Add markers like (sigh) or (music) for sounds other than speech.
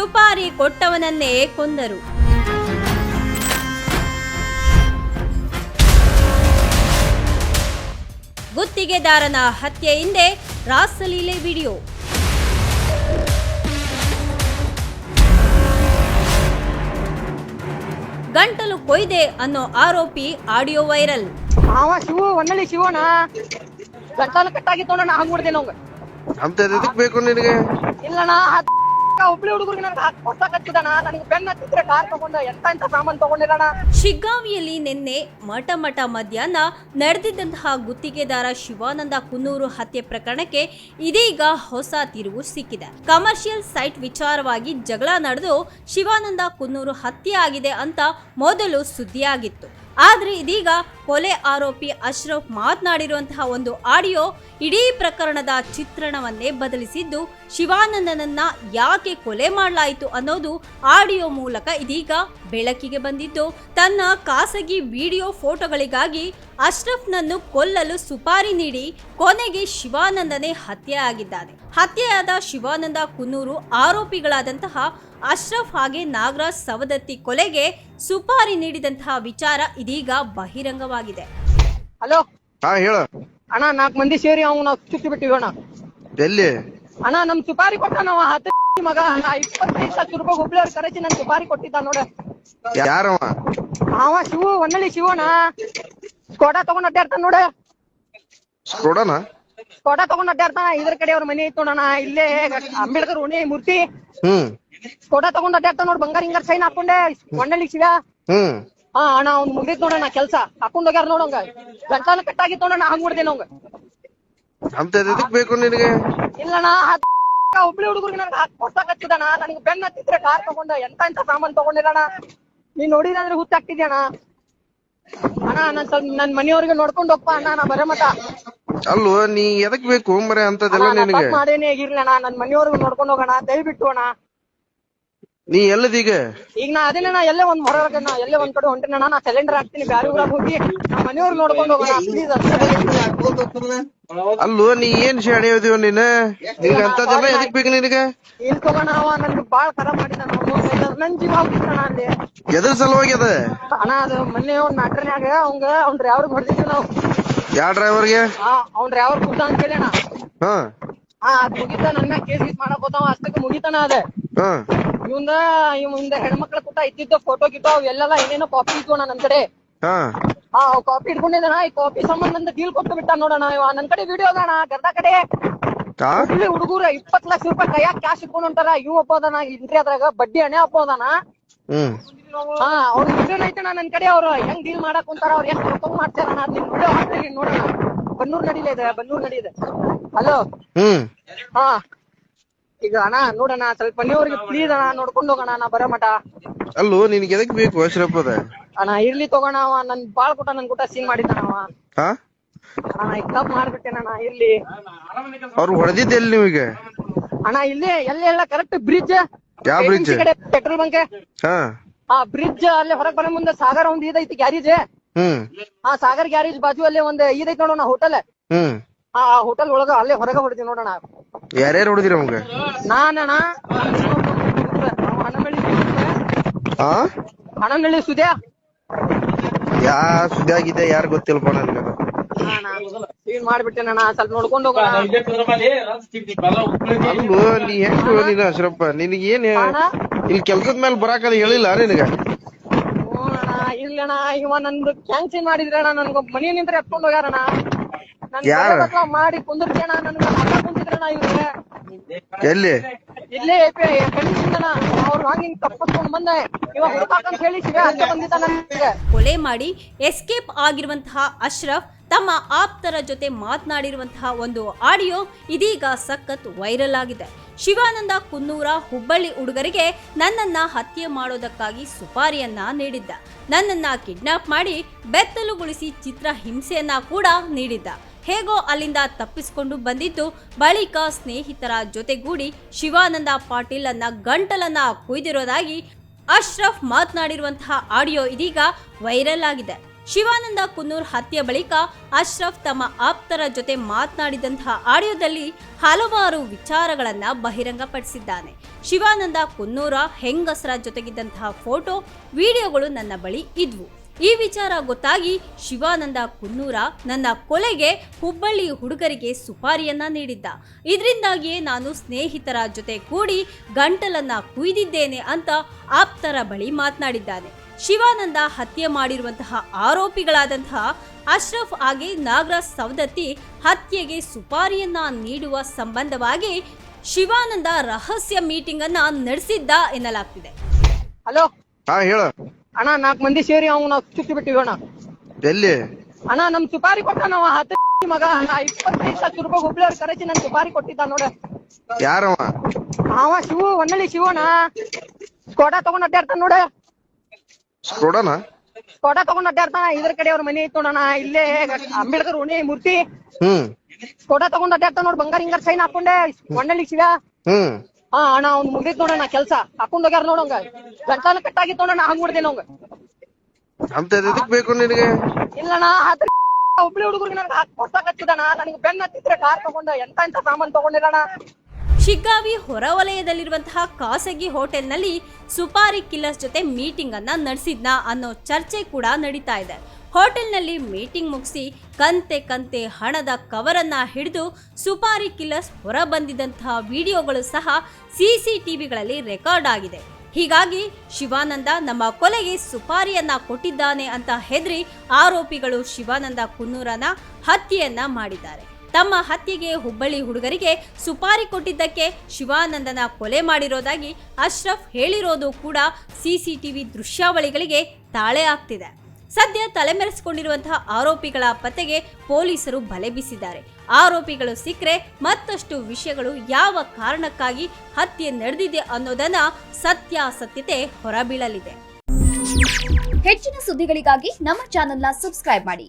ಸುಪಾರಿ ಕೊಟ್ಟವನನ್ನೇ ಕೊಂದರು. ಗುತ್ತಿಗೆದಾರನ ಹತ್ಯೆ ಹಿಂದೆ ರಾಸಲೀಲೆ ವಿಡಿಯೋ. ಗಂಟಲು ಕೊಯ್ದೆ ಅನ್ನೋ ಆರೋಪಿ ಆಡಿಯೋ ವೈರಲ್. ಅವ ಶಿವ ಒಂದಳಿ ಶಿವನ ಗಂಟಲು ಕಟ್ಟಾಗಿತ್ತು ಅಣ್ಣ ಹಂಗ್ ಮಾಡ್ದೆ ನಂಗೆ ಅಂತ ಎದಕ್ ಬೇಕು ನಿನಗೆ? ಇಲ್ಲಣ್ಣ ಶಿಗ್ಗಾಂವಿಯಲ್ಲಿ ನಿನ್ನೆ ಮಠ ಮಠ ಮಧ್ಯಾಹ್ನ ನಡೆದಿದ್ದಂತಹ ಗುತ್ತಿಗೆದಾರ ಶಿವಾನಂದ ಕುನ್ನೂರು ಹತ್ಯೆ ಪ್ರಕರಣಕ್ಕೆ ಇದೀಗ ಹೊಸ ತಿರುವು ಸಿಕ್ಕಿದೆ. ಕಮರ್ಷಿಯಲ್ ಸೈಟ್ ವಿಚಾರವಾಗಿ ಜಗಳ ನಡೆದು ಶಿವಾನಂದ ಕುನ್ನೂರು ಹತ್ಯೆ ಆಗಿದೆ ಅಂತ ಮೊದಲು ಸುದ್ದಿಯಾಗಿತ್ತು. ಆದ್ರೆ ಇದೀಗ ಕೊಲೆ ಆರೋಪಿ ಅಶ್ರಫ್ ಮಾತನಾಡಿರುವಂತಹ ಒಂದು ಆಡಿಯೋ ಇಡೀ ಪ್ರಕರಣದ ಚಿತ್ರಣವನ್ನೇ ಬದಲಿಸಿದ್ದು, ಶಿವಾನಂದನನ್ನ ಯಾಕೆ ಕೊಲೆ ಮಾಡಲಾಯಿತು ಅನ್ನೋದು ಆಡಿಯೋ ಮೂಲಕ ಇದೀಗ ಬೆಳಕಿಗೆ ಬಂದಿದ್ದು, ತನ್ನ ಖಾಸಗಿ ವಿಡಿಯೋ ಫೋಟೋಗಳಿಗಾಗಿ ಅಶ್ರಫ್ನನ್ನು ಕೊಲ್ಲಲು ಸುಪಾರಿ ನೀಡಿ ಕೊನೆಗೆ ಶಿವಾನಂದನೇ ಹತ್ಯೆ ಆಗಿದ್ದಾನೆ. ಹತ್ಯೆಯಾದ ಶಿವಾನಂದ ಕುನ್ನೂರು ಆರೋಪಿಗಳಾದಂತಹ ಅಶ್ರಫ್ ಹಾಗೆ ನಾಗರಾಜ್ ಸವದತ್ತಿ ಕೊಲೆಗೆ ಸುಪಾರಿ ನೀಡಿದಂತಹ ವಿಚಾರ ಇದೀಗ ಬಹಿರಂಗವಾಗಿದೆ. ಹಲೋ? ಹಾ ಹೇಳು. ಅಣ್ಣ ನಾಲ್ಕು ಮಂದಿ ಸೇರಿ ಅವ್ನು ನಾವು ಚುಟ್ಟಿ ಬಿಟ್ಟಿವಿ ಅಣ್ಣ. ಎಲ್ಲಿ? ಅಣ್ಣ ನಮ್ ಸುಪಾರಿ ಕೊಟ್ಟ ನಾವು ಹತ್ತು ಮಗ. ಅಣ್ಣ ಇಪ್ಪತ್ತೈದು ಸಾವಿರ ರೂಪಾಯಿ ಹುಬ್ಳಿ ಅವ್ರ ಕರೆಸಿ ನನ್ ಸುಪಾರಿ ಕೊಟ್ಟಿದ್ದ ನೋಡ. ಯಾರವ? ಅವ ಶಿವ ಒಂದಳಿ ಶಿವಣ ಸ್ಕೋಟ ತಗೊಂಡ್ ಅಡ್ಡಾಡ್ತಾನ ನೋಡ. ಕೊಡೋಣ ಸ್ಕೋಟ ತಗೊಂಡ್ ಅಡ್ಡಾಡ್ತಾನ. ಇದ್ರ ಕಡೆ ಅವ್ರ ಮನೆ ಐತ್ ನೋಡಣ ಇಲ್ಲೇ ಅಂಬೇಡ್ಕರ್ ಉಣಿ ಮೂರ್ತಿ. ಹ್ಮ್. ಸ್ಕೋಟ ತಗೊಂಡ್ ಅಡ್ಡಾಡ್ತಾನ ನೋಡ್. ಬಂಗಾರ ಹಿಂಗಾರ ಸೈನ್ ಹಾಕೊಂಡೆ. ಒಂದಳಿ ಶಿವ. ಹ್ಮ್. ಹಾ ಅಣ್ಣ ಅವ್ನ್ ಮುಗ್ದೈತ್ ನೋಡಣ ಕೆಲ್ಸ. ಹಾಕೊಂಡ್ ಹೋಗ್ಯಾರ ನೋಡಂಗ ಗಂಟಾನು ಕಟ್ಟಾಗಿತ್ತು ನೋಡಣ ಹಂಗ್ ಮಾಡ್ದೇನ ಅವಂಗ. ಅಂತ ಎದಕ್ ಬೇಕು ನಿನಗೆ? ಇಲ್ಲಣ್ಣ ಒಬ್ಳಿ ಹುಡುಗರಿಗೆ ನನ್ಗೆ ಹೊಸ ಕಚ್ಚಿದಣ ನನಗೆ ಬೆನ್ನ ಹತ್ತಿದ್ರೆ ಕಾರ್ ತಗೊಂಡ ಎಂತ ಎಂತ ಸಾಮಾನ್ ತಗೊಂಡಿರಣ ನೀನ್ ನೋಡಿದ್ರೆ ಹುತ್ತಾಗ್ತಿದ್ಯಣ್ಣ ಅಣ್ಣ ನನ್ ಸ್ವಲ್ಪ ನನ್ ಮನೆಯವ್ರಿಗೆ ನೋಡ್ಕೊಂಡ್ ಹೋಗ್ಪ ಅಣ್ಣ ನಾ ಬರೋ ಮಟ ಅಲ್ವೋ ನೀ ಎದಕ್ ಬೇಕು ಮರೆ ಅಂತದೆಲ್ಲ ಅಣ್ಣ, ನಿನಗೆ? ಮಾಡೇನೇ ಇರ್ಲಣ್ಣ ನನ್ ಮನೆಯವ್ರಿಗೆ ನೋಡ್ಕೊಂಡ್ ಹೋಗೋಣ. ದಯವಿಟ್ಟು ಅಣ್ಣ. ನೀ ಎಲ್ಲದೀಗ? ಈಗ ನಾ ಅದೇನ ಎಲ್ಲೇ ಒಂದ್ ಹೊರಗೆ ನಾ ಎಲ್ಲೇ ಒಂದ್ ಕಡೆ ಹೊಂಟೇನ ನಾ ಸಿಲಿಂಡರ್ ಹಾಕ್ತೀನಿ ಬ್ಯಾರೆ ಊರಾಗ ಹೋಗಿ ನಮ್ಮ ಮನೆಯವ್ರು ನೋಡ್ಕೊಂಡು ಹೋಗೋಣ. ಪ್ಲೀಸ್ ಅಲ್ಲೋ ನೀ ಏನ್ ಶಾಣೆ ಇದೀವ ನೀನ? ನಿನಗ ಅಂತದೆಲ್ಲ ಎದಕ್ ಬೇಕು ನಿನಗ? ಇಲ್ಕೋಣ ಅವ ನನ್ಗೆ ಬಾಳ ಖರಾಬ್ ಮಾಡಿದ ನನ್. ಜೀವ ಹೋಗ್ಬಿಟ್ಟಣ ಅಲ್ಲಿ ಎದ್ರ ಸಲುವಾಗಿ ಅದ? ಅಣ್ಣ ಅದು ಮೊನ್ನೆ ಒಂದ್ ಮ್ಯಾಟ್ರನ್ಯಾಗ ಅವಂಗ ಅವ್ನ ಡ್ರೈವರ್ ಹೊಡೆದಿದ್ವಿ ನಾವು. ಯಾ ಡ್ರೈವರ್ಗೆ ಆ ಅವ್ನ ಡ್ರೈವರ್ ಕೂತ ಅಂತ ಹೇಳಿ ಹಾ. ಹಾ ಅದ್ ಮುಗಿತ ನನ್ನ ಕೇಸ್ ಗೀಸ್ ಮಾಡಕ್ ಹೋತಾವ ಅಷ್ಟಕ್ಕೆ ಮುಗಿತಾನ ಅದೇ. ಹಾ. ಇವಂದ ಇವಂದ ಹೆಣ್ಮಕ್ಳ ಕೂಟ ಇದ್ದಿದ್ದ ಫೋಟೋ ಗಿಟೋ ಅವೆಲ್ಲ ಏನೇನೋ ಕಾಪಿ ಇದ್ವು ನನ್ ಕಡೆ. ಹಾ. ಹಾ ಕಾಪಿ ಇಟ್ಕೊಂಡಿದ್ದಾನ ಈ ಕಾಪಿ ಸಂಬಂಧ ಡೀಲ್ ಕೊಟ್ಟು ಬಿಟ್ಟ ನೋಡಣ ಇವ. ನನ್ ಕಡೆ ವಿಡಿಯೋ ಅದಾಣ ಗರ್ದ ಕಡೆ. ಹಾ ಹುಡುಗರ ಇಪ್ಪತ್ ಲಕ್ಷ ರೂಪಾಯಿ ಕೈಯಾಗ ಕ್ಯಾಶ್ ಇಟ್ಕೊಂಡ್ ಹೊಂಟಾರ. ಇವ್ ಒಬ್ಬ ಅದಾನ ಇಂಟ್ರಿ ಅದ್ರಾಗ ಬಡ್ಡಿ ಹಣೆ ಒಬ್ಬ ಅದಾನ. ಹ್ಮ್. ಹಾ ಅವ್ರ ವಿಡಿಯೋ ಐತಣ ನನ್ ಕಡೆ. ಅವ್ರು ಹೆಂಗ್ ಡೀಲ್ ಮಾಡಕ್ ಕುಂತಾರ ಅವ್ರ ಹೆಂಗ್ ರೊಕ್ಕ ಮಾಡ್ತಾರ ಅದ್ ನಿಮ್ ವಿಡಿಯೋ ಹಾಕ್ತೀನಿ ನೋಡೋಣ ಬನ್ನೂರ್ ನಡಿಲೆ ಇದೆ ಬನ್ನೂರ್ ನಡೀದ. ಹಲೋ ಹ್ಮ್. ಹಾ. ಈಗ ಅಣ್ಣ ನೋಡಣ ಸ್ವಲ್ಪ ನೀವ್ರಿಗೆ ಪ್ಲೀಸ್ ಅಣ್ಣ ನೋಡ್ಕೊಂಡು ಹೋಗೋಣ ನಾ ಬರೋ ಮಠ. ಅಲ್ಲೋ ನಿನ್ಗೆ ಎದಕ್ ಬೇಕು ಅಣ್ಣ ಇರ್ಲಿ ತಗೋಣ ಅವ ನನ್ ಬಾಳ್ ಕೊಟ್ಟ ನನ್ ಕೂಟ ಸೀನ್ ಮಾಡಿದ್ದಾನ ಅವ ಹಾ? ಅಣ್ಣ ಈಗ ತಪ್ಪ್ ಮಾಡ್ಬಿಟ್ಟೆನಣ್ಣ ಇರ್ಲಿ. ಅವ್ರು ಹೊಡೆದಿದ್ದೆ ಎಲ್ಲಿ ನಿಮಗೆ ಅಣ್ಣ ಇಲ್ಲಿ ಎಲ್ಲಿ ಎಲ್ಲ ಕರೆಕ್ಟ್ ಬ್ರಿಡ್ಜ್ ಯಾವ ಬ್ರಿಡ್ಜ್ ಕಡೆ ಪೆಟ್ರೋಲ್ ಬಂಕ್ ಹಾ. ಆ ಬ್ರಿಡ್ಜ್ ಅಲ್ಲಿ ಹೊರಗ್ ಬರೋ ಮುಂದೆ ಸಾಗರ ಒಂದ್ ಇದೈತಿ ಗ್ಯಾರೇಜ್. ಹ್ಮ್. ಆ ಸಾಗರ್ ಗ್ಯಾರೇಜ್ ಬಾಜು ಅಲ್ಲಿ ಒಂದ್ ಇದೈತಿ ನೋಡೋಣ ಹೋಟೆಲ್ ಹ್ಮ್. ಆ ಹೋಟೆಲ್ ಒಳಗ ಅಲ್ಲೇ ಹೊರಗ ಹೊಡಿತೀನಿ ನೋಡೋಣ. ಯಾರ್ಯಾರು ಹೊಡೆದಿರ ಅವಂಗ ನಾನಣ್ಣ ಹಣಮಳ್ಳಿ ಹಾ ಹಣಮಳ್ಳಿ ಸುದ್ಯಾ. ಯಾ ಸುದ್ದಿ ಆಗಿದೆ ಯಾರು ಗೊತ್ತಿಲ್ಲಪ್ಪ ನನ್ಗ? ಸೀನ್ ಮಾಡ್ಬಿಟ್ಟೆನಣ್ಣ ಸ್ವಲ್ಪ ನೋಡ್ಕೊಂಡು ಹೋಗೋಣ. ಅಲ್ಲೋ ನೀ ಹೆಂಗ್ ನೀನು ಅಶ್ರಪ್ಪ? ನಿನಗೆ ಏನ್ ಇಲ್ಲಿ ಕೆಲ್ಸದ ಮೇಲೆ ಬರಾಕದ ಹೇಳಿಲ್ಲ ನಿನಗ? ಹ್ಞೂ ಅಣ್ಣ ಇಲ್ಲಣ್ಣ ಇವ ನಂದು ಕ್ಯಾನ್ಸಲ್ ಮಾಡಿದ್ರಣ್ಣ ನನ್ಗ ಮನೆ ನಿಂತ್ರ ಎತ್ಕೊಂಡ್ ಹೋಗ್ಯಾರಣ್ಣ. ಯಾರು? ಮಾಡಿ ಇವ್ರಿಗೆ ಎಲ್ಲಿ? ಇಲ್ಲೇ ಕಣ್ಣಿಂದಣ ಅವ್ರು ಹಂಗಿಂಗ್ ತಪ್ಪಿಸ್ಕೊಂಡ್ ಬಂದೆ. ಇವಾಗ ಹುಡುಕಾಕಂತ ಹೇಳಿ ಶಿವ ಅಲ್ಲೇ ಬಂದಿದ್ದ ನನಗೆ. ಕೊಲೆ ಮಾಡಿ ಎಸ್ಕೇಪ್ ಆಗಿರುವಂತಹ ಅಶ್ರಫ್ ತಮ್ಮ ಆಪ್ತರ ಜೊತೆ ಮಾತನಾಡಿರುವಂತಹ ಒಂದು ಆಡಿಯೋ ಇದೀಗ ಸಖತ್ ವೈರಲ್ ಆಗಿದೆ. ಶಿವಾನಂದ ಕುನ್ನೂರ ಹುಬ್ಬಳ್ಳಿ ಹುಡುಗರಿಗೆ ನನ್ನನ್ನ ಹತ್ಯೆ ಮಾಡೋದಕ್ಕಾಗಿ ಸುಪಾರಿಯನ್ನ ನೀಡಿದ್ದ. ನನ್ನನ್ನ ಕಿಡ್ನಾಪ್ ಮಾಡಿ ಬೆತ್ತಲುಗೊಳಿಸಿ ಚಿತ್ರ ಹಿಂಸೆಯನ್ನ ಕೂಡ ನೀಡಿದ್ದ. ಹೇಗೋ ಅಲ್ಲಿಂದ ತಪ್ಪಿಸಿಕೊಂಡು ಬಂದಿದ್ದು ಬಳಿಕ ಸ್ನೇಹಿತರ ಜೊತೆಗೂಡಿ ಶಿವಾನಂದ ಪಾಟೀಲ್ ಅನ್ನ ಗಂಟಲನ್ನ ಕುಯ್ದಿರೋದಾಗಿ ಅಶ್ರಫ್ ಮಾತನಾಡಿರುವಂತಹ ಆಡಿಯೋ ಇದೀಗ ವೈರಲ್ ಆಗಿದೆ. ಶಿವಾನಂದ ಕುನ್ನೂರ್ ಹತ್ಯೆ ಬಳಿಕ ಅಶ್ರಫ್ ತಮ್ಮ ಆಪ್ತರ ಜೊತೆ ಮಾತನಾಡಿದಂತಹ ಆಡಿಯೋದಲ್ಲಿ ಹಲವಾರು ವಿಚಾರಗಳನ್ನ ಬಹಿರಂಗಪಡಿಸಿದ್ದಾನೆ. ಶಿವಾನಂದ ಕುನ್ನೂರ ಹೆಂಗಸರ ಜೊತೆಗಿದ್ದಂತಹ ಫೋಟೋ, ವಿಡಿಯೋಗಳು ನನ್ನ ಬಳಿ ಇದ್ವು. ಈ ವಿಚಾರ ಗೊತ್ತಾಗಿ ಶಿವಾನಂದ ಕುನ್ನೂರ ನನ್ನ ಕೊಲೆಗೆ ಹುಬ್ಬಳ್ಳಿ ಹುಡುಗರಿಗೆ ಸುಪಾರಿಯನ್ನ ನೀಡಿದ್ದ. ಇದರಿಂದಾಗಿಯೇ ನಾನು ಸ್ನೇಹಿತರ ಜೊತೆ ಕೂಡಿ ಗಂಟಲನ್ನ ಕುಯ್ದಿದ್ದೇನೆ ಅಂತ ಆಪ್ತರ ಬಳಿ ಮಾತನಾಡಿದ್ದಾನೆ. ಶಿವಾನಂದ ಹತ್ಯೆ ಮಾಡಿರುವಂತಹ ಆರೋಪಿಗಳಾದಂತಹ ಅಶ್ರಫ್ ಹಾಗೆ ನಾಗರಾಜ್ ಸವದತ್ತಿ ಹತ್ಯೆಗೆ ಸುಪಾರಿಯನ್ನ ನೀಡುವ ಸಂಬಂಧವಾಗಿ ಶಿವಾನಂದ ರಹಸ್ಯ ಮೀಟಿಂಗ್ ಅನ್ನ ನಡೆಸಿದ್ದ ಎನ್ನಲಾಗ್ತಿದೆ. ಹಲೋ. ಹಾ ಹೇಳ. ಅಣ್ಣ ನಾಲ್ಕು ಮಂದಿ ಸೇರಿ ಅವ್ನು ನಾವು ಚುಚ್ಚಿ ಬಿಟ್ಟಿವಿ ಅಣ್ಣ. ಎಲ್ಲಿ? ಅಣ್ಣ ನಮ್ ಸುಪಾರಿ ಕೊಟ್ಟ ನಾವ್ ಹತ್ತು ಮಗ. ಇಪ್ಪತ್ತೈದು ಲಕ್ಷ ರೂಪಾಯಿ ಹುಬ್ಳಿ ಅವ್ರ ಕರೆಸಿ ನನ್ ಸುಪಾರಿ ಕೊಟ್ಟಿದ್ದ ನೋಡ. ಯಾರವ? ಅವ ಶಿವ ಹೊನ್ನಳ್ಳಿ ಶಿವಣ್ಣ. ಸ್ಕೋಟ ತಗೊಂಡ್ ಅಡ್ಡಾಡ್ತಾನ ನೋಡ. ಸ್ಕೋಡನ ಸ್ಕೋಟ ತಗೊಂಡ್ ಅಡ್ಡಾಡ್ತಾನ ಇದ್ರ ಕಡೆ ಅವ್ರ ಮನೆ ಐತ್ ನೋಡಣ ಇಲ್ಲೇ ಅಂಬೇಡ್ಕರ್ ಉಣಿ ಮೂರ್ತಿ. ಹ್ಮ್. ಸ್ಕೋಟ ತಗೊಂಡ್ ಅಡ್ಡಾಡ್ತಾನ ನೋಡ್ ಬಂಗಾರ ಹಿಂಗಾರ ಸೈನ್ ಹಾಕೊಂಡೆ. ಒನ್ನಳ್ಳಿ ಶಿವ. ಹ್ಮ್. ಹಾ ಅಣ್ಣ ಅವ್ನ್ ಮುಗ್ದೈತ್ ನೋಡಣ ಕೆಲ್ಸ. ಹಾಕೊಂಡ್ ಹೋಗ್ಯಾರ ನೋಡಂಗ ಕಟ್ ಕಟ್ಟಾಗಿತ್ತು ನೋಡಣ ಹಂಗ್ ಮಾಡ್ದೇನ ಅವಂಗ. ಅಂತ ಎದಕ್ ಬೇಕು ನಿನಗೆ? ಇಲ್ಲಣ್ಣ ಆದ್ರೆ (laughs) ಹುಬ್ಳಿ ಹುಡುಗರಿಗೆ ನನಗೆ ಕೊಡ್ಸಾಕತ್ತಿದಣ ನನಗೆ ಬೆನ್ನ ಹತ್ತಿದ್ರೆ ಕಾರ್ ತಗೊಂಡ ಎಂತ ಎಂತ ಸಾಮಾನ್ ತಗೊಂಡಿರಣ ಶಿಗ್ಗಾವಿ ಹೊರವಲಯದಲ್ಲಿರುವಂತಹ ಖಾಸಗಿ ಹೋಟೆಲ್ನಲ್ಲಿ ಸುಪಾರಿ ಕಿಲ್ಲರ್ಸ್ ಜೊತೆ ಮೀಟಿಂಗ್ ಅನ್ನ ನಡೆಸಿದ್ನಾ ಅನ್ನೋ ಚರ್ಚೆ ಕೂಡ ನಡೀತಾ ಇದೆ. ಹೋಟೆಲ್ನಲ್ಲಿ ಮೀಟಿಂಗ್ ಮುಗಿಸಿ ಕಂತೆ ಕಂತೆ ಹಣದ ಕವರನ್ನ ಹಿಡಿದು ಸುಪಾರಿ ಕಿಲ್ಲರ್ಸ್ ಹೊರ ಬಂದಿದ್ದಂತಹ ವಿಡಿಯೋಗಳು ಸಹ ಸಿಸಿಟಿವಿಗಳಲ್ಲಿ ರೆಕಾರ್ಡ್ ಆಗಿದೆ. ಹೀಗಾಗಿ ಶಿವಾನಂದ ನಮ್ಮ ಕೊಲೆಗೆ ಸುಪಾರಿಯನ್ನ ಕೊಟ್ಟಿದ್ದಾನೆ ಅಂತ ಹೆದರಿ ಆರೋಪಿಗಳು ಶಿವಾನಂದ ಕುನ್ನೂರನ ಹತ್ಯೆಯನ್ನ ಮಾಡಿದ್ದಾರೆ. ತಮ್ಮ ಹತ್ಯೆಗೆ ಹುಬ್ಬಳ್ಳಿ ಹುಡುಗರಿಗೆ ಸುಪಾರಿ ಕೊಟ್ಟಿದ್ದಕ್ಕೆ ಶಿವಾನಂದನ ಕೊಲೆ ಮಾಡಿರೋದಾಗಿ ಅಶ್ರಫ್ ಹೇಳಿರೋದು ಕೂಡ ಸಿಸಿಟಿವಿ ದೃಶ್ಯಾವಳಿಗಳಿಗೆ ತಾಳೆ ಆಗ್ತಿದೆ. ಸದ್ಯ ತಲೆಮರೆಸಿಕೊಂಡಿರುವಂತಹ ಆರೋಪಿಗಳ ಪತ್ತೆಗೆ ಪೊಲೀಸರು ಬಲೆ ಬೀಸಿದ್ದಾರೆ. ಆರೋಪಿಗಳು ಸಿಕ್ಕರೆ ಮತ್ತಷ್ಟು ವಿಷಯಗಳು ಯಾವ ಕಾರಣಕ್ಕಾಗಿ ಹತ್ಯೆ ನಡೆದಿದೆ ಅನ್ನೋದನ್ನ ಸತ್ಯಾಸತ್ಯತೆ ಹೊರಬೀಳಲಿದೆ. ಹೆಚ್ಚಿನ ಸುದ್ದಿಗಳಿಗಾಗಿ ನಮ್ಮ ಚಾನೆಲ್ನ ಸಬ್ಸ್ಕ್ರೈಬ್ ಮಾಡಿ.